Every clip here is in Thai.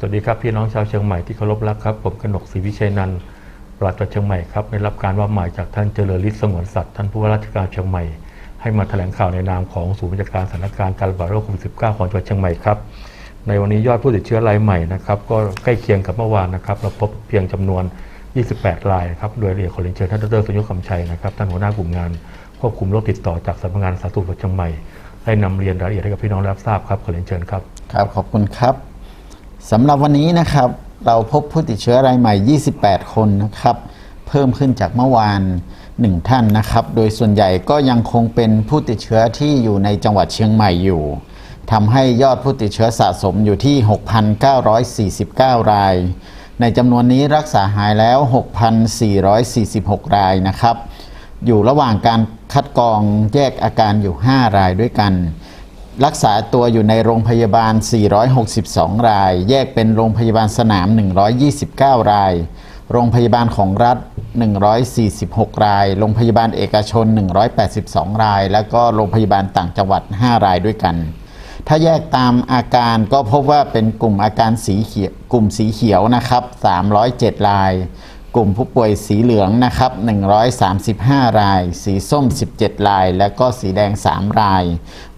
สวัสดีครับพี่น้องชาวเชียงใหม่ที่เคารพรักครับ ผมกนกศรีวิชัยนันท์ปลัดจังหวัดเชียงใหม่ครับได้รับการว่าหมายจากท่านเจริญฤทธิ์สงวนสัตว์ท่านผู้ว่าราชการเชียงใหม่ ให้มาแถลงข่าวในนามของศูนย์บัญชาการสถานการณ์การระบาดโรคโควิด -19 ของจังหวัดเชียงใหม่ครับ ในวันนี้ยอดผู้ติดเชื้อรายใหม่นะครับก็ใกล้เคียงกับเมื่อวานนะครับเราพบเพียงจำนวน 28 รายครับโดยเอียดขอเรียนเชิญท่านดรสุญญคำชัยนะครับท่านหัวหน้ากลุ่มงานควบคุมโรคติดต่อจากสำนักงานสาธารณสุขจังหวัดเชียงใหม่ได้นำเรียนรายละเอียดให้กับพี่น้องรับทราบครับขอเรียนเชิญครับครับขอบคุณครับ สำหรับวันนี้นะครับ เราพบผู้ติดเชื้อรายใหม่ 28 คนนะครับ เพิ่มขึ้นจากเมื่อวาน 1 ท่านนะครับ โดยส่วนใหญ่ก็ยังคงเป็นผู้ติดเชื้อที่อยู่ในจังหวัดเชียงใหม่อยู่ทำให้ยอดผู้ติดเชื้อสะสมอยู่ที่ 6,949 ราย ในจำนวนนี้รักษาหายแล้ว 6,446 รายนะครับ อยู่ระหว่างการคัดกรองแยกอาการอยู่ 5 รายด้วยกัน รักษาตัวอยู่ในโรงพยาบาล 462 ราย แยกเป็นโรงพยาบาลสนาม 129 ราย โรงพยาบาลของรัฐ 146 ราย โรงพยาบาลเอกชน 182 ราย แล้วก็โรงพยาบาลต่างจังหวัด 5 รายด้วยกัน ถ้าแยกตามอาการก็พบว่าเป็นกลุ่มอาการสีเขียวกลุ่มสีเขียวนะครับ 307 ราย กลุ่มผู้ป่วยสีเหลืองนะครับ 135 ราย สีส้ม 17 ราย และก็สีแดง 3 ราย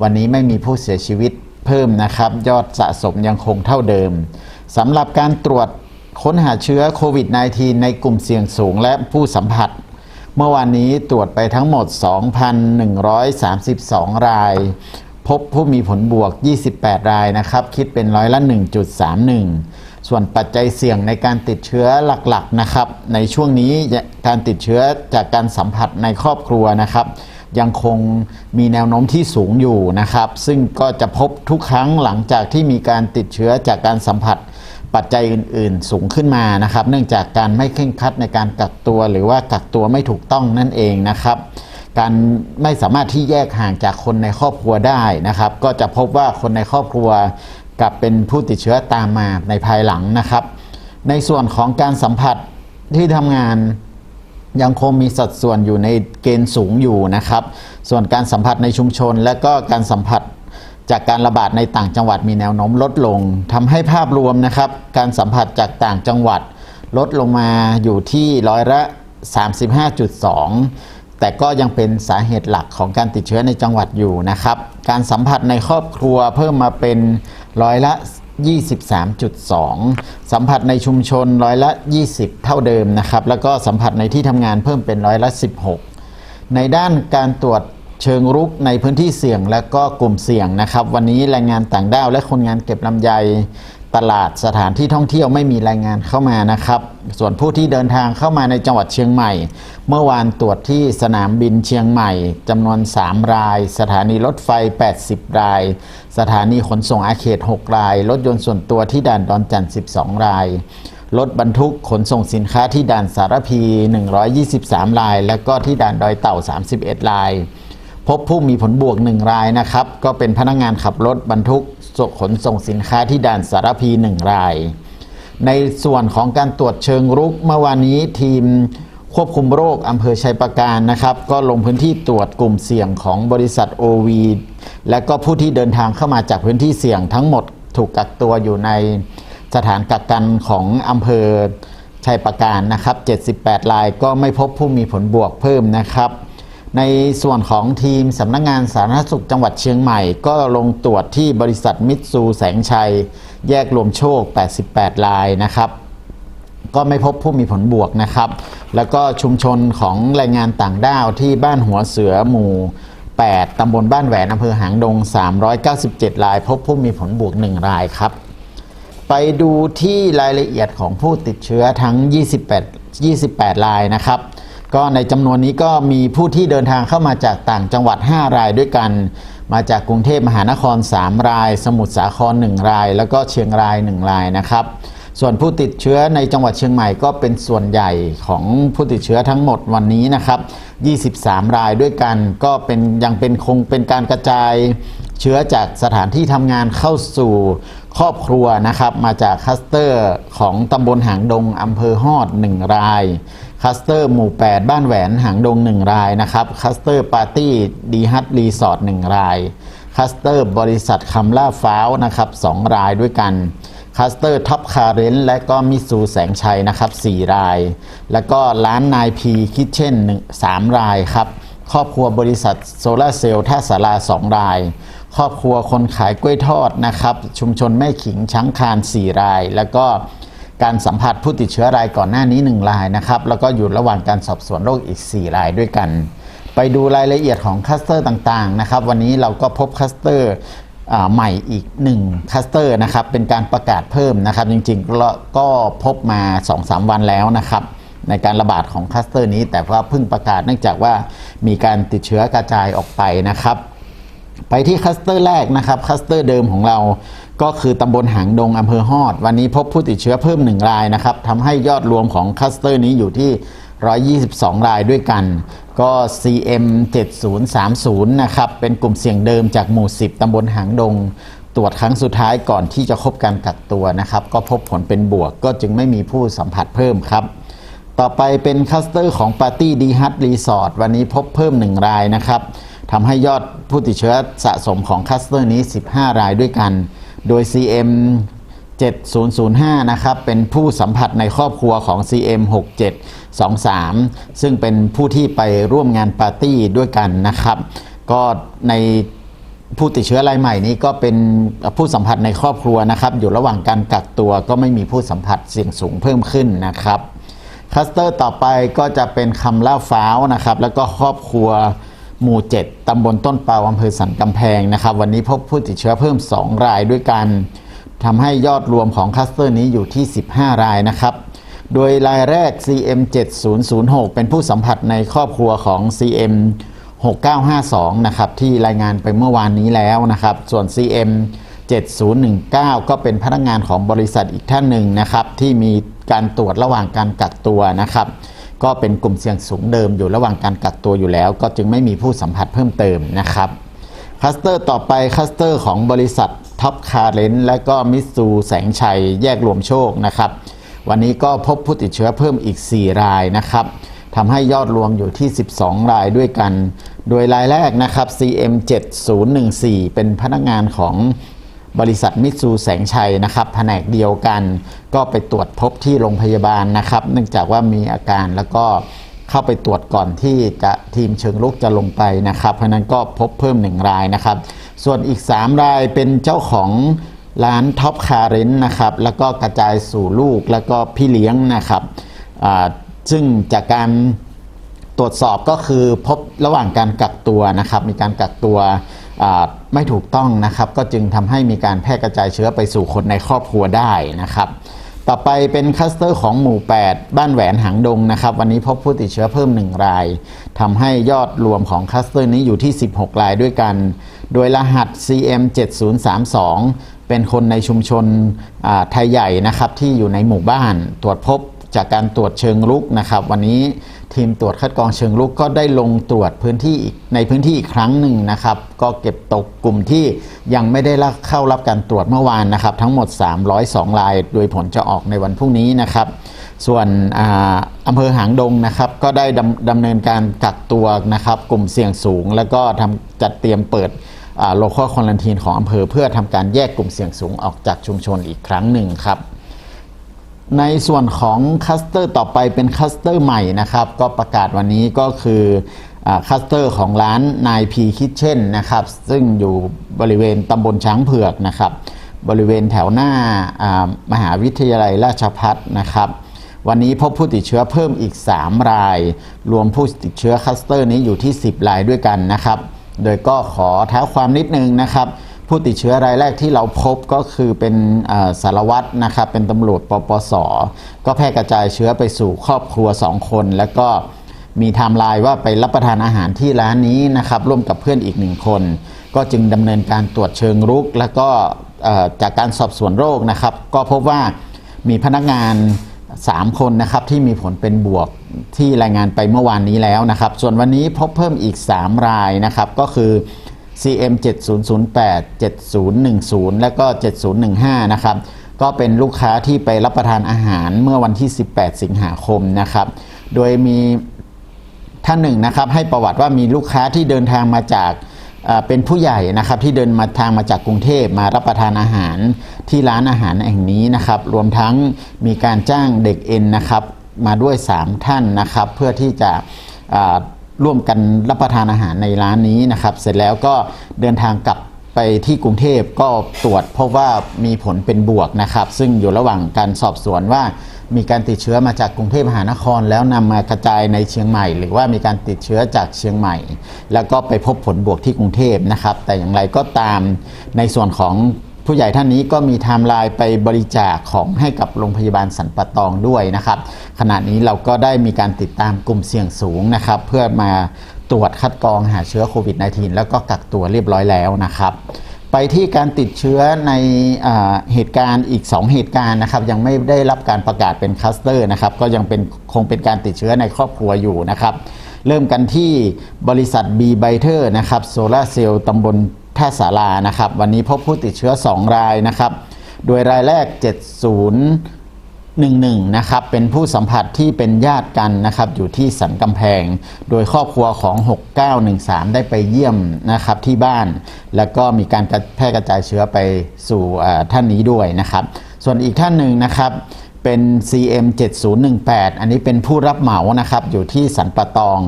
วันนี้ไม่มีผู้เสียชีวิตเพิ่มนะครับ ยอดสะสมยังคงเท่าเดิมสำหรับการตรวจค้นหาเชื้อโควิด -19 ในกลุ่มเสี่ยงสูงและผู้สัมผัส เมื่อวานนี้ตรวจไปทั้งหมด 2,132 ราย พบผู้มีผลบวก 28 รายนะครับ คิดเป็นร้อยละ 1.31 ส่วนปัจจัยเสี่ยงในการติดเชื้อหลักๆนะครับ ในช่วงนี้การติดเชื้อจากการสัมผัสในครอบครัวนะครับ ยังคงมีแนวโน้มที่สูงอยู่นะครับ ซึ่งก็จะพบทุกครั้งหลังจากที่มีการติดเชื้อจากการสัมผัสปัจจัยอื่น ๆ สูงขึ้นมานะครับ เนื่องจากการไม่เคร่งครัดในการกักตัว หรือว่ากักตัวไม่ถูกต้องนั่นเองนะครับ การไม่สามารถที่แยกห่างจากคนในครอบครัวได้นะครับ ก็จะพบว่าคนในครอบครัว กลับเป็นผู้ติดเชื้อตามมาในภายหลังนะครับ ในส่วนของการสัมผัสที่ทำงานยังคงมีสัดส่วนอยู่ในเกณฑ์สูงอยู่นะครับ ส่วนการสัมผัสในชุมชน และก็การสัมผัสจากการระบาดในต่างจังหวัดมีแนวโน้มลดลงทำให้ภาพรวมนะครับ การสัมผัสจากต่างจังหวัด ลดลงมาอยู่ที่ร้อยละ 35.2 แต่ก็ยังเป็นสาเหตุหลักของการติดเชื้อในจังหวัดอยู่นะครับ การสัมผัสในครอบครัวเพิ่มมาเป็น ร้อยละ 23.2 สัมผัสในชุมชนร้อยละ 20 เท่าเดิมนะครับ แล้วก็สัมผัสในที่ทำงานเพิ่มเป็นร้อยละ 16 ในด้านการตรวจเชิงรุกในพื้นที่เสี่ยงและก็กลุ่มเสี่ยงนะครับ วันนี้แรงงานต่างด้าวและคนงานเก็บลำไยตลาดสถานที่ท่องเที่ยวไม่มีรายงานเข้ามานะครับ ส่วนผู้ที่เดินทางเข้ามาในจังหวัดเชียงใหม่ เมื่อวานตรวจที่สนามบินเชียงใหม่จำนวน 3 ราย สถานีรถไฟ 80 ราย สถานีขนส่งอาเขต 6 ราย รถยนต์ส่วนตัวที่ด่านดอนจันทร์ 12 ราย รถบรรทุกขนส่งสินค้าที่ด่านสารพี 123 ราย และก็ที่ด่านดอยเต่า 31 ราย พบผู้มีผลบวก 1 รายนะครับ ก็เป็นพนักงานขับรถบรรทุกขนส่งสินค้าที่ด่านสารพี 1 ราย ในส่วนของการตรวจเชิงรุกเมื่อวานนี้ทีม ควบคุมโรคอำเภอชัยประการนะครับ ก็ลงพื้นที่ตรวจกลุ่มเสี่ยงของบริษัท OV และก็ผู้ที่เดินทางเข้ามาจากพื้นที่เสี่ยงทั้งหมดถูกกักตัวอยู่ในสถานกักกันของอำเภอชัยประการนะครับ 78รายก็ไม่พบผู้มีผลบวกเพิ่มนะครับ ในส่วนของทีมสำนักงงานสาธารณสุขจังหวัดเชียงใหม่ ก็ลงตรวจที่บริษัทมิตซูแสงชัย แยกรวมโชค 88รายนะครับ ก็ไม่พบผู้มีผลบวกนะครับ แล้วก็ชุมชนของแรงงานต่างด้าวที่บ้านหัวเสือหมู่ 8 ตำบลบ้านแหวนอำเภอหางดง 397 ราย พบผู้มีผลบวก 1 รายครับ ไปดูที่รายละเอียดของผู้ติดเชื้อทั้ง 28 28 รายนะครับ ก็ในจำนวนนี้ก็มีผู้ที่เดินทางเข้ามาจากต่างจังหวัด 5 รายด้วยกัน มาจากกรุงเทพมหานคร 3 ราย สมุทรสาคร 1 ราย แล้วก็เชียงราย 1 รายนะครับ ส่วนผู้ติดเชื้อในจังหวัดเชียงใหม่ก็เป็นส่วนใหญ่ของผู้ติดเชื้อทั้งหมดวันนี้นะครับ 23 รายด้วยกันก็เป็นยังเป็นคงเป็นการกระจายเชื้อจากสถานที่ทำงานเข้าสู่ครอบครัวนะครับ มาจากคัสเตอร์ของตำบลหางดงอำเภอฮอด 1 รายคัสเตอร์หมู่ 8 บ้านแหวนหางดง 1 รายนะครับคัสเตอร์ปาร์ตี้ดีฮัตรีสอร์ท1รายคัสเตอร์บริษัทคำล่าฟ้าวนะครับ 2 รายด้วยกัน คัสเตอร์ท็อปคาร์เรนและก็มิซูแสงชัยนะครับ 4 ราย แล้วก็ร้านนายพีคิทเช่น3 รายครับ ครอบครัวบริษัทโซลาเซลล์ท่าสารา 2 ราย ครอบครัวคนขายกล้วยทอดนะครับ ชุมชนแม่ขิงช้างคาน 4 ราย แล้วก็การสัมผัสผู้ติดเชื้อรายก่อนหน้านี้ 1 รายนะครับ แล้วก็อยู่ระหว่างการสอบสวนโรคอีก 4 รายด้วยกัน ไปดูรายละเอียดของคลัสเตอร์ต่างๆนะครับ วันนี้เราก็พบคลัสเตอร์ ใหม่อีก1คลัสเตอร์นะครับเป็นการประกาศเพิ่มนะครับ จริงๆก็ก็พบมา 2-3 วันแล้วนะครับในการระบาดของคลัสเตอร์นี้ แต่ว่าเพิ่งประกาศเนื่องจากว่ามีการติดเชื้อกระจายออกไปนะครับ ไปที่คลัสเตอร์แรกนะครับคลัสเตอร์เดิมของเราก็คือตำบลหางดงอำเภอฮอด วันนี้พบผู้ติดเชื้อเพิ่ม 1 รายนะครับทำให้ยอดรวมของคลัสเตอร์นี้อยู่ที่ 122 รายด้วยกัน ก็ CM 7030นะครับ เป็นกลุ่มเสี่ยงเดิมจากหมู่ 10 ตำบลหางดง ตรวจครั้งสุดท้ายก่อนที่จะครบการกักตัวนะครับ ก็พบผลเป็นบวก ก็จึงไม่มีผู้สัมผัสเพิ่มครับ ต่อไปเป็นคัสเตอร์ของปาร์ตี้ดีฮัตรีสอร์ทวันนี้พบเพิ่ม 1 รายนะครับทำให้ยอดผู้ติดเชื้อสะสมของคัสเตอร์นี้ 15 รายด้วยกัน โดย CM 7005 นะครับ เป็นผู้สัมผัสในครอบครัวของ CM 6723 ซึ่งเป็นผู้ที่ไปร่วมงานปาร์ตี้ด้วยกันนะครับ ก็ในผู้ติดเชื้อรายใหม่นี้ก็เป็นผู้สัมผัสในครอบครัวนะครับ อยู่ระหว่างการกักตัวก็ไม่มีผู้สัมผัสเสี่ยงสูงเพิ่มขึ้นนะครับคลัสเตอร์ต่อไปก็จะเป็นคำล่าฟ้าวนะครับ แล้วก็ครอบครัวหมู่ 7ตำบลต้นเปาอำเภอสันกำแพงนะครับ วันนี้พบผู้ติดเชื้อเพิ่ม 2 รายด้วยกัน ทำให้ยอดรวมของคลัสเตอร์นี้อยู่ที่ 15 รายนะครับ โดยรายแรก CM 7006 เป็นผู้สัมผัสในครอบครัวของ CM 6952 นะครับที่รายงานไปเมื่อวานนี้แล้วนะครับ ส่วน CM 7019 ก็เป็นพนักงานของบริษัทอีกท่านหนึ่งนะครับ ที่มีการตรวจระหว่างการกักตัวนะครับ ก็เป็นกลุ่มเสี่ยงสูงเดิมอยู่ระหว่างการกักตัวอยู่แล้ว ก็จึงไม่มีผู้สัมผัสเพิ่มเติมนะครับคลัสเตอร์ต่อไปคลัสเตอร์ของบริษัท ท็อปคาร์เรนและก็มิสซูแสงชัยแยกรวมโชคนะครับ วันนี้ก็พบผู้ติดเชื้อเพิ่มอีก 4 รายนะครับทำให้ยอดรวมอยู่ที่ 12 รายด้วยกัน โดยรายแรกนะครับ CM 7014เป็นพนักงานของบริษัทมิตซูแสงชัยนะครับ แผนกเดียวกัน ก็ไปตรวจพบที่โรงพยาบาลนะครับ เนื่องจากว่ามีอาการแล้วก็เข้าไปตรวจก่อนที่จะทีมเชิงลุกจะลงไปนะครับ เพราะฉะนั้นก็พบเพิ่ม1รายนะครับ ส่วนอีก 3 รายเป็นเจ้าของร้านท็อปคาร์เรนนะครับ แล้วก็กระจายสู่ลูกแล้วก็พี่เลี้ยงนะครับซึ่งจากการตรวจสอบก็คือพบระหว่างการกักตัวนะครับ มีการกักตัวไม่ถูกต้องนะครับ ก็จึงทำให้มีการแพร่กระจายเชื้อไปสู่คนในครอบครัวได้นะครับ ต่อไปเป็นคัสเตอร์ของหมู่ 8 บ้านแหวนหางดงนะครับ วันนี้พบผู้ติดเชื้อเพิ่ม 1 รายทำให้ยอดรวมของคัสเตอร์นี้อยู่ที่ 16 รายด้วยกัน โดยรหัส CM 7032เป็นคนในชุมชนไทยใหญ่นะครับที่อยู่ในหมู่บ้านตรวจพบ จากการตรวจเชิงลุกนะครับ วันนี้ทีมตรวจคัดกรองเชิงลุกก็ได้ลงตรวจพื้นที่ในพื้นที่อีกครั้งหนึ่งนะครับ ก็เก็บตกกลุ่มที่ยังไม่ได้เข้ารับการตรวจเมื่อวานนะครับ ทั้งหมด 302ราย โดยผลจะออกในวันพรุ่งนี้นะครับ ส่วนอำเภอหางดงนะครับก็ได้ดำดำเนินการกักตัวนะครับ กลุ่มเสี่ยงสูง แล้วก็ทำจัดเตรียมเปิดโลคอลคอนลันทีนของอำเภอเพื่อทำการแยกกลุ่มเสี่ยงสูงออกจากชุมชนอีกครั้งหนึ่งครับ ในส่วนของคัสเตอร์ต่อไปเป็นคัสเตอร์ใหม่นะครับ ก็ประกาศวันนี้ก็คือคัสเตอร์ของร้านนายพีคิทเช่นนะครับ ซึ่งอยู่บริเวณตำบลช้างเผือกนะครับ บริเวณแถวหน้ามหาวิทยาลัยราชพัฒนะครับ วันนี้พบผู้ติดเชื้อเพิ่มอีก 3 ราย รวมผู้ติดเชื้อคัสเตอร์นี้อยู่ที่ 10 รายด้วยกันนะครับ โดยก็ขอเท้าความนิดนึงนะครับ ผู้ติดเชื้อรายแรกที่เราพบก็คือเป็นสารวัตรนะครับ เป็นตำรวจปปส ก็แพร่กระจายเชื้อไปสู่ครอบครัว 2 คน แล้วก็มีไทม์ไลน์ว่าไปรับประทานอาหารที่ร้านนี้นะครับ ร่วมกับเพื่อนอีกหนึ่งคน ก็จึงดำเนินการตรวจเชิงรุก แล้วก็จากการสอบสวนโรคนะครับ ก็พบว่ามีพนักงาน 3 คนนะครับที่มีผลเป็นบวกที่รายงานไปเมื่อวานนี้แล้วนะครับ ส่วนวันนี้พบเพิ่มอีก 3 รายนะครับก็คือ CM 7008 7010 และก็ 7015 นะครับ ก็เป็นลูกค้าที่ไปรับประทานอาหารเมื่อวันที่ 18 สิงหาคมนะครับ โดยมีท่านหนึ่งนะครับให้ประวัติว่ามีลูกค้าที่เดินทางมาจากเป็นผู้ใหญ่นะครับที่เดินมาทางมาจากกรุงเทพมารับประทานอาหารที่ร้านอาหารแห่งนี้นะครับ รวมทั้งมีการจ้างเด็กเอ็นนะครับ มาด้วย 3 ท่านนะครับ เพื่อที่จะ ร่วมกันรับประทานอาหารในร้านนี้นะครับ เสร็จแล้วก็เดินทางกลับไปที่กรุงเทพก็ตรวจพบว่ามีผลเป็นบวกนะครับ ซึ่งอยู่ระหว่างการสอบสวนว่ามีการติดเชื้อมาจากกรุงเทพมหานคร แล้วนำมากระจายในเชียงใหม่ หรือว่ามีการติดเชื้อจากเชียงใหม่ แล้วก็ไปพบผลบวกที่กรุงเทพนะครับ แต่อย่างไรก็ตามในส่วนของ ผู้ใหญ่ท่านนี้ก็มีไทม์ไลน์ไปบริจาคของให้กับโรงพยาบาลสันปะตองด้วยนะครับ ขณะนี้เราก็ได้มีการติดตามกลุ่มเสี่ยงสูงนะครับ เพื่อมาตรวจคัดกรองหาเชื้อโควิด -19 แล้วก็กักตัวเรียบร้อยแล้วนะครับไปที่การติดเชื้อในอ่าเหตุการณ์อีก 2 เหตุการณ์นะครับยังไม่ได้รับการประกาศเป็นคลัสเตอร์นะครับก็ยังเป็นคงเป็นการติดเชื้อในครอบครัวอยู่นะครับ เริ่มกันที่บริษัท B b i t e r นะครับโซลาเซลล์ตำบล ท่าสารานะครับ วันนี้พบผู้ติดเชื้อ 2 รายนะครับ โดยรายแรก 70 11 นะครับเป็นผู้สัมผัสที่เป็นญาติกันนะครับ อยู่ที่สันกำแพง โดยครอบครัวของ 6913 ได้ไปเยี่ยมนะครับที่บ้าน แล้วก็มีการแพร่กระจายเชื้อไปสู่ท่านนี้ด้วยนะครับ ส่วนอีกท่านหนึ่งนะครับ เป็น CM 7018 อันนี้เป็นผู้รับเหมานะครับ อยู่ที่สันปะตอง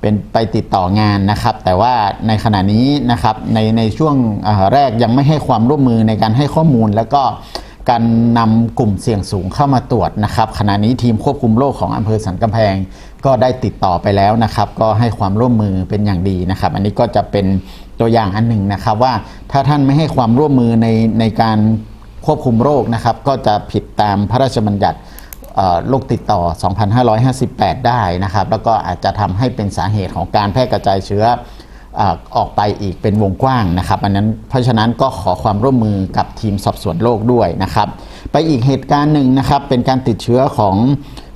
เป็นไปติดต่องานนะครับ แต่ว่าในขณะนี้นะครับ ในในช่วงแรกยังไม่ให้ความร่วมมือในการให้ข้อมูล แล้วก็การนำกลุ่มเสี่ยงสูงเข้ามาตรวจนะครับ ขณะนี้ทีมควบคุมโรคของอำเภอสันกำแพง ก็ได้ติดต่อไปแล้วนะครับ ก็ให้ความร่วมมือเป็นอย่างดีนะครับ อันนี้ก็จะเป็นตัวอย่างอันหนึ่งนะครับว่าถ้าท่านไม่ให้ความร่วมมือในในการ ควบคุมโรคนะครับ ก็จะผิดตามพระราชบัญญัติโรคติดต่อ 2558 ได้นะครับ แล้วก็อาจจะทำให้เป็นสาเหตุของการแพร่กระจายเชื้ออออกไปอีกเป็นวงกว้างนะครับอันนั้นเพราะฉะนั้นก็ขอความร่วมมือกับทีมสอบสวนโรคด้วยนะครับ ไปอีกเหตุการณ์หนึ่งนะครับเป็นการติดเชื้อของ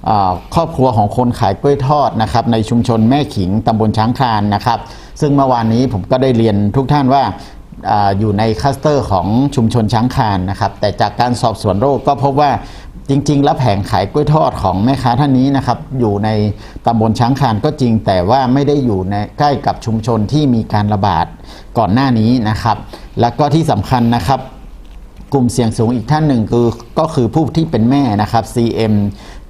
อครอบครัวของคนขายกล้วยทอดนะครับในชุมชนแม่ขิงตำบลช้างคานนะครับ ซึ่งเมื่อวานนี้ผมก็ได้เรียนทุกท่านว่า อยู่ในคัสเตอร์ของชุมชนช้างคานนะครับ แต่จากการสอบสวนโรคก็พบว่าจริง ๆ แล้วแผงขายกล้วยทอดของแม่ค้าท่านนี้นะครับ อยู่ในตำบลช้างคานก็จริง แต่ว่าไม่ได้อยู่ในใกล้กับชุมชนที่มีการระบาดก่อนหน้านี้นะครับ แล้วก็ที่สำคัญนะครับ กลุ่มเสี่ยงสูงอีกท่านหนึ่งคือก็คือผู้ที่เป็นแม่นะครับ CM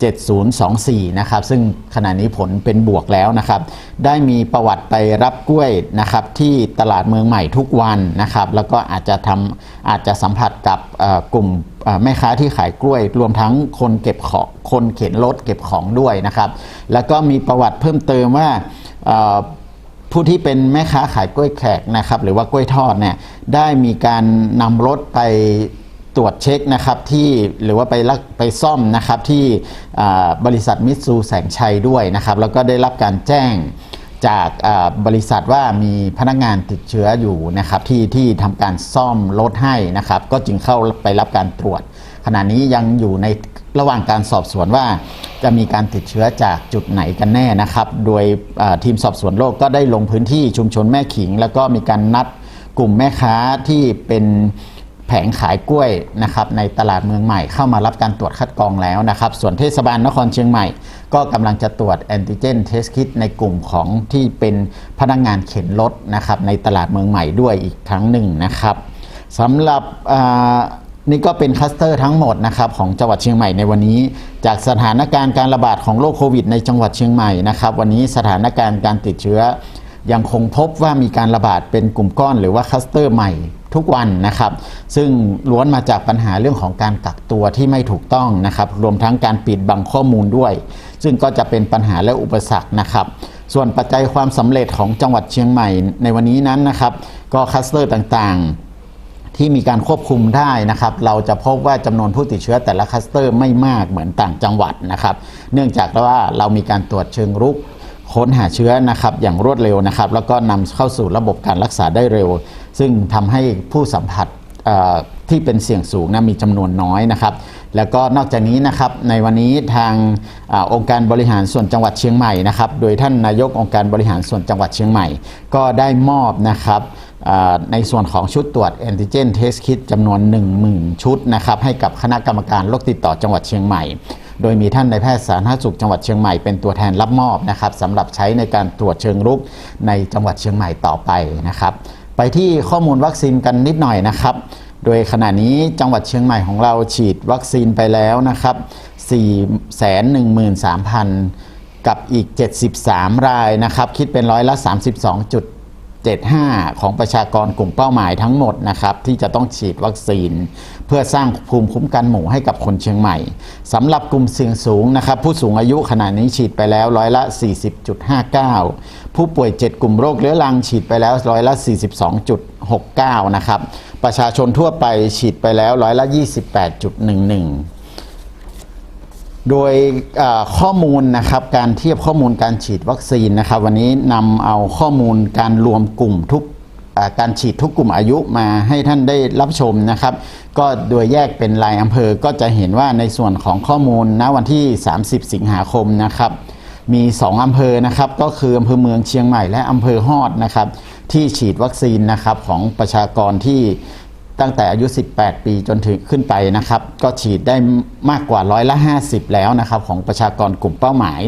7024 นะครับ ซึ่งขณะนี้ผลเป็นบวกแล้วนะครับ ได้มีประวัติไปรับกล้วยนะครับที่ตลาดเมืองใหม่ทุกวันนะครับ แล้วก็อาจจะทำอาจจะสัมผัสกับกลุ่มแม่ค้าที่ขายกล้วย รวมทั้งคนเก็บของคนเข็นรถเก็บของด้วยนะครับ แล้วก็มีประวัติเพิ่มเติมว่าผู้ที่เป็นแม่ค้าขายกล้วยแขกนะครับ หรือว่ากล้วยทอดเนี่ยได้มีการนำรถไป ตรวจเช็คนะครับที่หรือว่าไปลักไปซ่อมนะครับที่บริษัทมิตซูแสงชัยด้วยนะครับแล้วก็ได้รับการแจ้งจากบริษัทว่ามีพนักงานติดเชื้ออยู่นะครับที่ที่ทำการซ่อมรถให้นะครับ ก็จึงเข้าไปรับการตรวจ ขณะนี้ยังอยู่ในระหว่างการสอบสวนว่า จะมีการติดเชื้อจากจุดไหนกันแน่นะครับ โดยทีมสอบสวนโรคก็ได้ลงพื้นที่ชุมชนแม่ขิง แล้วก็มีการนัดกลุ่มแม่ค้าที่เป็น งขายกล้วยนะครับในตลาดเมืองใหม่เข้ามารับการตรวจคัดกรองแล้วนะครับ ส่วนเทศบาลนครเชียงใหม่ ก็กำลังจะตรวจแอนติเจนเทสคิดในกลุ่มของที่เป็นพนักงานเข็นรถนะครับในตลาดเมืองใหม่ด้วยอีกครั้งหนึ่งนะครับสำหรับอ่านี่ก็เป็นคลัสเตอร์ทั้งหมดนะครับของจังหวัดเชียงใหม่ในวันนี้ จากสถานการณ์การระบาดของโรคโควิดในจังหวัดเชียงใหม่นะครับวันนี้สถานการณ์การติดเชื้อ ยังคงพบว่ามีการระบาดเป็นกลุ่มก้อนหรือว่าคลัสเตอร์ใหม่ ทุกวันนะครับ ซึ่งล้วนมาจากปัญหาเรื่องของการกักตัวที่ไม่ถูกต้องนะครับ รวมทั้งการปิดบังข้อมูลด้วย ซึ่งก็จะเป็นปัญหาและอุปสรรคนะครับ ส่วนปัจจัยความสำเร็จของจังหวัดเชียงใหม่ในวันนี้นั้นนะครับ ก็คัสเตอร์ต่างๆที่มีการควบคุมได้นะครับ เราจะพบว่าจำนวนผู้ติดเชื้อแต่ละคลัสเตอร์ไม่มากเหมือนต่างจังหวัดนะครับ เนื่องจากว่าเรามีการตรวจเชิงรุกค้นหาเชื้อนะครับ อย่างรวดเร็วนะครับ แล้วก็นำเข้าสู่ระบบการรักษาได้เร็ว ซึ่งทำให้ผู้สัมผัสที่เป็นเสี่ยงสูงนะมีจำนวนน้อยนะครับ แล้วก็นอกจากนี้นะครับในวันนี้ทางอองค์การบริหารส่วนจังหวัดเชียงใหม่นะครับ โดยท่านนายกองค์การบริหารส่วนจังหวัดเชียงใหม่ ก็ได้มอบนะครับในส่วนของชุดตรวจแอนติเจนเทสคิดจำนวน 10,000 ชุดนะครับให้กับคณะกรรมการโรคติดต่อจังหวัดเชียงใหม่ โดยมีท่านนายแพทย์สาธารณสุขจังหวัดเชียงใหม่เป็นตัวแทนรับมอบนะครับสำหรับใช้ในการตรวจเชิงรุกในจังหวัดเชียงใหม่ต่อไปนะครับ ไปที่ข้อมูลวัคซีนกันนิดหน่อยนะครับ โดยขณะนี้จังหวัดเชียงใหม่ของเราฉีดวัคซีนไปแล้วนะครับ413,000 กับอีก 73 รายนะครับ คิดเป็นร้อยละ 75 ของประชากรกลุ่มเป้าหมายทั้งหมดนะครับที่จะต้องฉีดวัคซีน เพื่อสร้างภูมิคุ้มกันหมู่ให้กับคนเชียงใหม่สำหรับกลุ่มเสี่ยงสูงนะครับผู้สูงอายุขณะนี้ฉีดไปแล้วร้อยละ 40.59 ผู้ป่วย 7 กลุ่มโรคเรื้อรังฉีดไปแล้วร้อยละ 42.69 นะครับประชาชนทั่วไปฉีดไปแล้วร้อยละ 28.11 โดยข้อมูลนะครับการเทียบข้อมูลการฉีดวัคซีนนะครับ วันนี้นำเอาข้อมูลการรวมกลุ่มทุกการฉีดทุกกลุ่มอายุมาให้ท่านได้รับชมนะครับ ก็โดยแยกเป็นรายอำเภอก็จะเห็นว่าในส่วนของข้อมูลณวันที่ 30 สิงหาคมนะครับ มี 2อำเภอนะครับ ก็คืออำเภอเมืองเชียงใหม่และอำเภอฮอดนะครับ ที่ฉีดวัคซีนนะครับของประชากรที่ ตั้งแต่อายุ 18 ปีจนถึงขึ้นไปนะครับ ก็ฉีดได้มากกว่าร้อยละ 50 แล้วนะครับ ของประชากรกลุ่มเป้าหมาย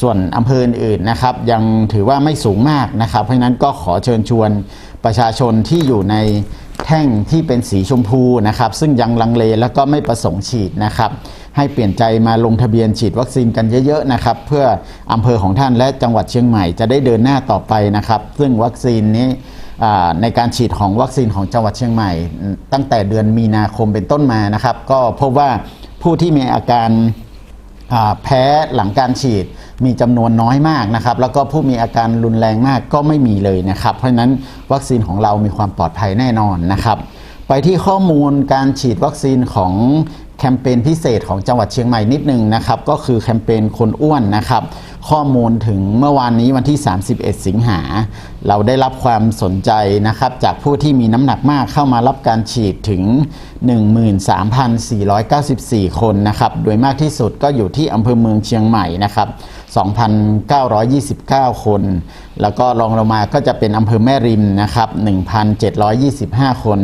ส่วนอำเภออื่นๆนะครับ ยังถือว่าไม่สูงมากนะครับ เพราะฉะนั้นก็ขอเชิญชวนประชาชนที่อยู่ในแท่งที่เป็นสีชมพูนะครับ ซึ่งยังลังเลแล้วก็ไม่ประสงค์ฉีดนะครับ ให้เปลี่ยนใจมาลงทะเบียนฉีดวัคซีนกันเยอะๆนะครับ เพื่ออำเภอของท่านและจังหวัดเชียงใหม่จะได้เดินหน้าต่อไปนะครับ ซึ่งวัคซีนนี้ ในการฉีดของวัคซีนของจังหวัดเชียงใหม่ ตั้งแต่เดือนมีนาคมเป็นต้นมานะครับ ก็พบว่าผู้ที่มีอาการแพ้หลังการฉีดมีจำนวนน้อยมากนะครับ แล้วก็ผู้มีอาการรุนแรงมากก็ไม่มีเลยนะครับ เพราะฉะนั้นวัคซีนของเรามีความปลอดภัยแน่นอนนะครับ ไปที่ข้อมูลการฉีดวัคซีนของ แคมเปญพิเศษของจังหวัดเชียงใหม่นิดนึงนะครับ ก็คือแคมเปญคนอ้วนนะครับ ข้อมูลถึงเมื่อวานนี้วันที่ 31 สิงหา เราได้รับความสนใจนะครับ จากผู้ที่มีน้ำหนักมากเข้ามารับการฉีดถึง 13,494 คนนะครับ โดยมากที่สุดก็อยู่ที่อำเภอเมืองเชียงใหม่นะครับ 2,929 คน แล้วก็รองลงมาก็จะเป็นอำเภอแม่ริมนะครับ 1,725 คน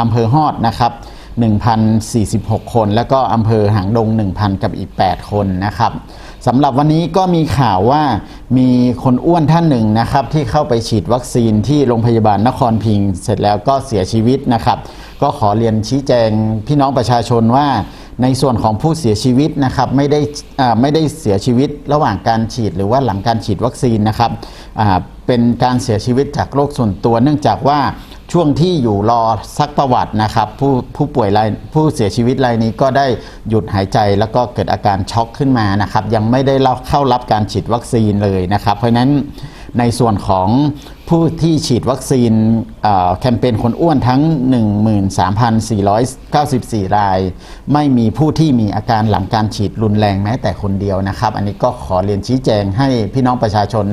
อำเภอฮอดนะครับ 1,046 คน แล้วก็อำเภอหางดง 1,000 กับอีก 8 คนนะครับสำหรับวันนี้ก็มีข่าวว่ามีคนอ้วนท่านหนึ่งนะครับที่เข้าไปฉีดวัคซีนที่โรงพยาบาลนครพิง เสร็จแล้วก็เสียชีวิตนะครับ ก็ขอเรียนชี้แจงพี่น้องประชาชนว่าในส่วนของผู้เสียชีวิตนะครับไม่ได้ไม่ได้เสียชีวิตระหว่างการฉีดหรือว่าหลังการฉีดวัคซีนนะครับเป็นการเสียชีวิตจากโรคส่วนตัวเนื่องจากว่า ช่วงที่อยู่รอซักประวัตินะครับ ผู้ผู้ป่วยรายผู้เสียชีวิตรายนี้ก็ได้หยุดหายใจแล้วก็เกิดอาการช็อกขึ้นมานะครับ ยังไม่ได้รับเข้ารับการฉีดวัคซีนเลยนะครับ เพราะฉะนั้นในส่วนของ ผู้ที่ฉีดวัคซีนแคมเปญคนอ้วนทั้ง 13,494 ราย ไม่มีผู้ที่มีอาการหลังการฉีดรุนแรงแม้แต่คนเดียวนะครับ อันนี้ก็ขอเรียนชี้แจงให้พี่น้องประชาชน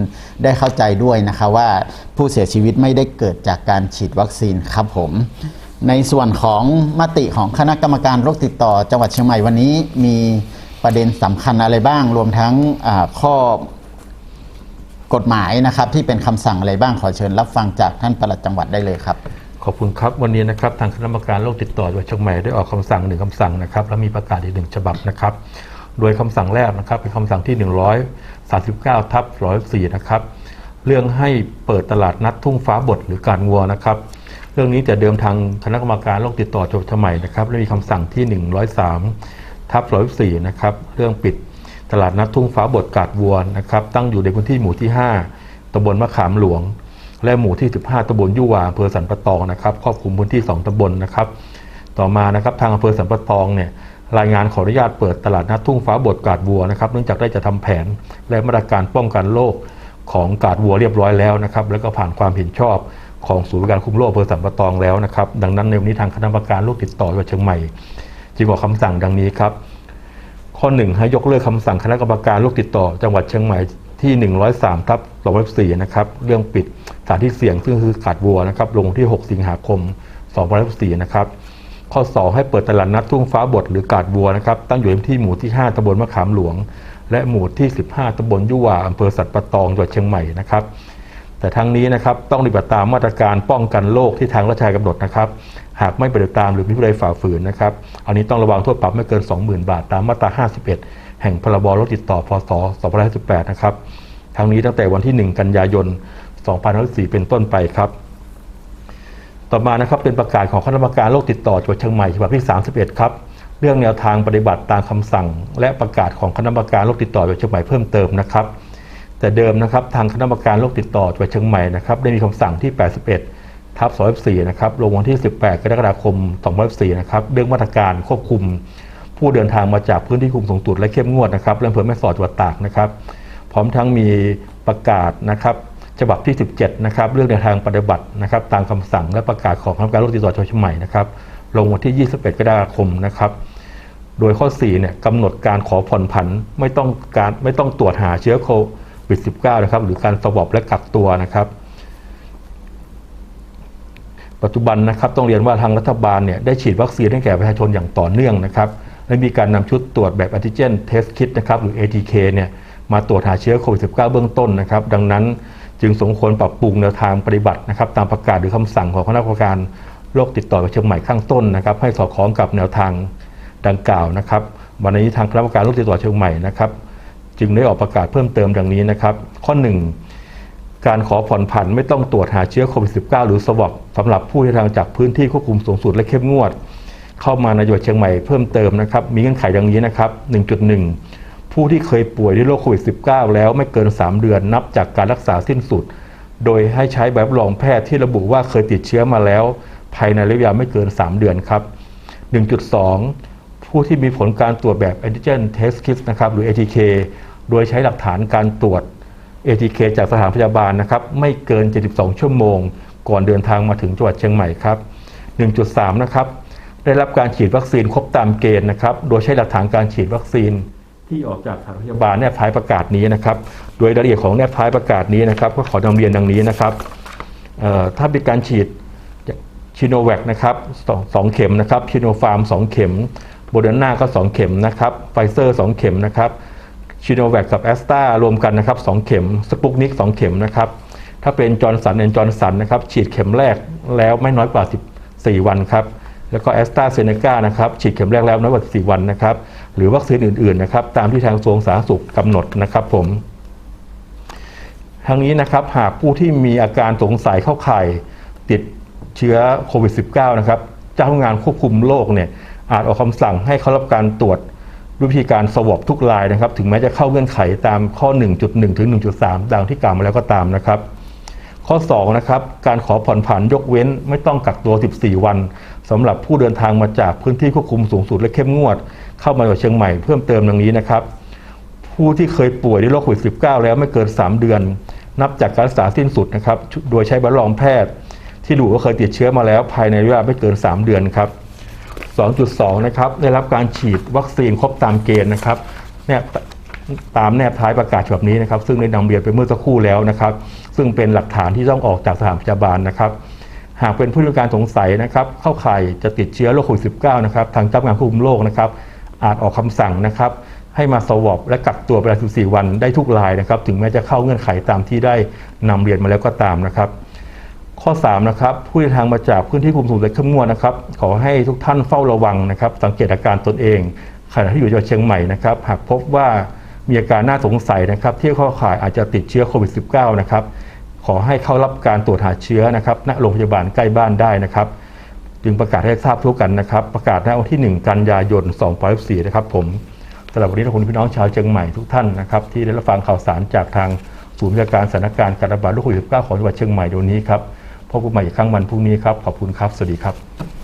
ได้เข้าใจด้วยนะคะว่าผู้เสียชีวิตไม่ได้เกิดจากการฉีดวัคซีนครับผมในส่วนของมติของคณะกรรมการโรคติดต่อจังหวัดเชียงใหม่วันนี้มีประเด็นสำคัญอะไรบ้าง รวมทั้งข้อ กฎหมายนะครับที่เป็นคำสั่งอะไรบ้างขอเชิญรับฟังจากท่านปลัดจังหวัดได้เลยครับ ขอบคุณครับวันนี้นะครับทางคณะกรรมการโรคติดต่อจังหวัดเชียงใหม่ได้ออกคำสั่งหนึ่งคำสั่งนะครับและมีประกาศอีกหนึ่งฉบับนะครับ โดยคำสั่งแรกนะครับเป็นคำสั่งที่ 139ทับ104นะครับเรื่องให้เปิดตลาดนัดทุ่งฟ้าบดหรือการงัวนะครับ เรื่องนี้แต่เดิมทางคณะกรรมการโรคติดต่อจังหวัดเชียงใหม่นะครับและมีคำสั่งที่ 103ทับ104นะครับเรื่องปิด ตลาดนัดทุ่งฟ้าบดกาดวัวนะครับตั้งอยู่ในพื้นที่หมู่ที่ 5ตำบลมะขามหลวง และหมู่ที่ 15ตำบลยุวาอำเภอสันปะตองนะครับครอบคลุมพื้นที่ 2ตำบลนะครับ ต่อมานะครับทางอำเภอสันปะตองเนี่ยรายงานขออนุญาตเปิดตลาดนัดทุ่งฟ้าบดกาดวัวนะครับเนื่องจากได้จะทำแผนและมาตรการป้องกันโรคของกาดวัวเรียบร้อยแล้วนะครับแล้วก็ผ่านความเห็นชอบของศูนย์บริการคุมโรคอำเภอสันปะตองแล้วนะครับดังนั้นในวันนี้ทางคณะกรรมการโรคติดต่อจังหวัดเชียงใหม่ จึงออกคำสั่งดังนี้ครับ ข้อหนึ่งให้ยกเลิกคำสั่งคณะกรรมการโรคติดต่อ จังหวัดเชียงใหม่ที่ 103ทับ204นะครับเรื่องปิดสถานที่เสี่ยงซึ่งคือกาดวัวนะครับลงที่ 6 สิงหาคม2014นะครับข้อ 2 ให้เปิดตลาดนัดทุ่งฟ้าบดหรือกาดวัวนะครับตั้งอยู่ที่หมู่ที่ 5ตำบลมะขามหลวง และหมู่ที่ 15ตำบลยุวาอำเภอสัตว์ปะตองจังหวัดเชียงใหม่นะครับ แต่ทั้งนี้นะครับต้องปฏิบัติตามมาตรการป้องกันโรคที่ทางราชการกำหนดนะครับ หากไม่ปฏิบัติตามหรือมีผู้ใดฝ่าฝืนนะครับอันนี้ต้องระวังโทษปรับไม่เกิน 20,000 บาท ตามมาตรา 51 แห่งพรบโรคติดต่อพศ2518นะครับทั้งนี้ตั้งแต่วันที่ 1 กันยายน2504เป็นต้นไปครับ ต่อมานะครับเป็นประกาศของคณะกรรมการโรคติดต่อจังหวัดเชียงใหม่ฉบับที่ 31 ครับเรื่องแนวทางปฏิบัติตามคำสั่ง และประกาศของคณะกรรมการโรคติดต่อจังหวัดเชียงใหม่เพิ่มเติมนะครับ แต่เดิมนะครับทางคณะกรรมการโรคติดต่อจังหวัดเชียงใหม่นะครับได้มีคำสั่งที่ 81 ทับ204นะครับลงวันที่ 18 กรกฎาคม214นะครับเรื่องมาตรการควบคุม ผู้เดินทางมาจากพื้นที่คุมสูงสุดและเข้มงวดนะครับและอำเภอแม่สอดจังหวัดตากนะครับ พร้อมทั้งมีประกาศนะครับฉบับที่ 17 นะครับ เรื่องแนวทางปฏิบัตินะครับ ตามคำสั่งและประกาศของคณะกรรมการโรคติดต่อจังหวัดเชียงใหม่นะครับ ลงวันที่ 21 กรกฎาคมนะครับ โดยข้อ 4 เนี่ยกำหนดการขอผ่อนผันไม่ต้องการไม่ต้องตรวจหาเชื้อโควิดิด 19 นะครับ หรือการสวอปและกักตัวนะครับ ปัจจุบันนะครับต้องเรียนว่าทางรัฐบาลเนี่ยได้ฉีดวัคซีนให้แก่ประชาชนอย่างต่อเนื่องนะครับ และมีการนำชุดตรวจแบบแอนติเจนเทสคิดนะครับหรือ ATK เนี่ยมาตรวจหาเชื้อโควิด -19 เบื้องต้นนะครับ ดังนั้นจึงสมควรปรับปรุงแนวทางปฏิบัตินะครับ ตามประกาศหรือคำสั่งของคณะกรรมการโรคติดต่อเชียงใหม่ข้างต้นนะครับ ให้สอดคล้องกับแนวทางดังกล่าวนะครับ วันนี้ทางคณะกรรมการโรคติดต่อเชียงใหม่นะครับ จึงได้ออกประกาศเพิ่มเติมดังนี้นะครับ ข้อ 1 การขอผ่อนผันไม่ต้องตรวจหาเชื้อโควิด -19 หรือสวอปสำหรับผู้ที่เดินทางจากพื้นที่ควบคุมสูงสุดและเข้มงวด เข้ามาในจังหวัดเชียงใหม่เพิ่มเติมนะครับ มีเงื่อนไขดังนี้นะครับ 1.1 ผู้ที่เคยป่วยด้วยโรคโควิด -19 แล้วไม่เกิน 3 เดือนนับจากการรักษาสิ้นสุด โดยให้ใช้แบบรับรองแพทย์ที่ระบุว่าเคยติดเชื้อมาแล้ว ภายในระยะเวลาไม่เกิน 3 เดือนครับ 1.2 ผู้ที่มีผลการตรวจแบบ antigen test kit นะครับหรือ ATK โดยใช้หลักฐานการตรวจ ATK จากสถานพยาบาลนะครับไม่เกิน 72 ชั่วโมง ก่อนเดินทางมาถึงจังหวัดเชียงใหม่ครับ 1.3 นะครับได้รับการฉีดวัคซีนครบตามเกณฑ์นะครับโดยใช้หลักฐานการฉีดวัคซีนที่ออกจากสถานพยาบาลแนบท้ายประกาศนี้นะครับ โดยรายละเอียดของแนบท้ายประกาศนี้นะครับก็ขอนำเรียนดังนี้นะครับถ้าเป็นการฉีดชิโนแวคนะครับสองสองเข็มนะครับชิโนฟาร์ม 2 เข็ม โบเดอร์นาก็ 2 เข็มนะครับไฟเซอร์ 2 เข็มนะครับชิโนแวคกับแอสตรารวมกันนะครับ 2 เข็มสปุกนิก 2 เข็มนะครับ ถ้าเป็นจอร์นสันแอนจอร์นสันนะครับ ฉีดเข็มแรกแล้วไม่น้อยกว่า 14 วันครับ แล้วก็แอสตราเซเนกานะครับ ฉีดเข็มแรกแล้วน้อยกว่า4วันนะครับ หรือวัคซีนอื่นๆนะครับ ตามที่ทางกระทรวงสาธารณสุขกำหนดนะครับผม ทั้งนี้นะครับ หากผู้ที่มีอาการสงสัยเข้าข่ายติดเชื้อโควิด -19 นะครับ เจ้าพนักงานควบคุมโรคเนี่ย อาจออกคำสั่งให้เขารับการตรวจด้วยวิธีการสวอปทุกรายนะครับ ถึงแม้จะเข้าเงื่อนไขตามข้อ 1.1 ถึง 1.3 ดังที่กล่าวมาแล้วก็ตามนะครับ ข้อ2นะครับการขอผ่อนผันยกเว้นไม่ต้องกักตัว 14 วันสำหรับผู้เดินทางมาจากพื้นที่ควบคุมสูงสุดและเข้มงวด เข้ามาจากเชียงใหม่เพิ่มเติมดังนี้นะครับผู้ที่เคยป่วยด้วยโรคโควิด -19 แล้วไม่เกิน 3 เดือน นับจากการรักษาสิ้นสุดนะครับโดยใช้ใบรับรองแพทย์ ที่ดูว่าเคยติดเชื้อมาแล้วภายในเวลาไม่เกิน 3 เดือนครับ 2.2 นะครับได้รับการฉีดวัคซีนครบตามเกณฑ์นะครับแนบตามแนบท้ายประกาศฉบับนี้นะครับ ซึ่งได้นำเรียนไปเมื่อสักครู่แล้วนะครับ ซึ่งเป็นหลักฐานที่ต้องออกจากสถานพยาบาลนะครับ หากเป็นผู้มีการสงสัยนะครับ เข้าข่ายจะติดเชื้อโรคโควิด -19 นะครับ ทางเจ้าพนักงานควบคุมโรคนะครับ อาจออกคำสั่งนะครับ ให้มาสวอปและกักตัวเวลา 14 วันได้ทุกรายนะครับ ถึงแม้จะเข้าเงื่อนไขตามที่ได้นำเรียนมาแล้วก็ตามนะครับ ข้อ3นะครับผู้เดินทางมาจากพื้นที่คุมสูงและเข้มงวดนะครับ ขอให้ทุกท่านเฝ้าระวังนะครับ สังเกตอาการตนเองขณะที่อยู่จังหวัดเชียงใหม่นะครับ หากพบว่ามีอาการน่าสงสัยนะครับ ที่เข้าข่ายอาจจะติดเชื้อโควิด -19 นะครับ ขอให้เข้ารับการตรวจหาเชื้อนะครับณโรงพยาบาลใกล้บ้านได้นะครับ จึงประกาศให้ทราบทั่วกันนะครับ ประกาศณวันที่ 1 กันยายน2024นะครับผมสำหรับวันนี้ขอบคุณพี่น้องชาวเชียงใหม่ทุกท่านนะครับที่ได้รับฟังข่าวสารจากทางศูนย์วิชาการสถานการณ์การระบาดโรคโควิด -19 ของจังหวัดเชียงใหม่เดี๋ยวนี้ครับ พบกันใหม่อีกครั้งวันพรุ่งนี้ครับ ขอบคุณครับ สวัสดีครับ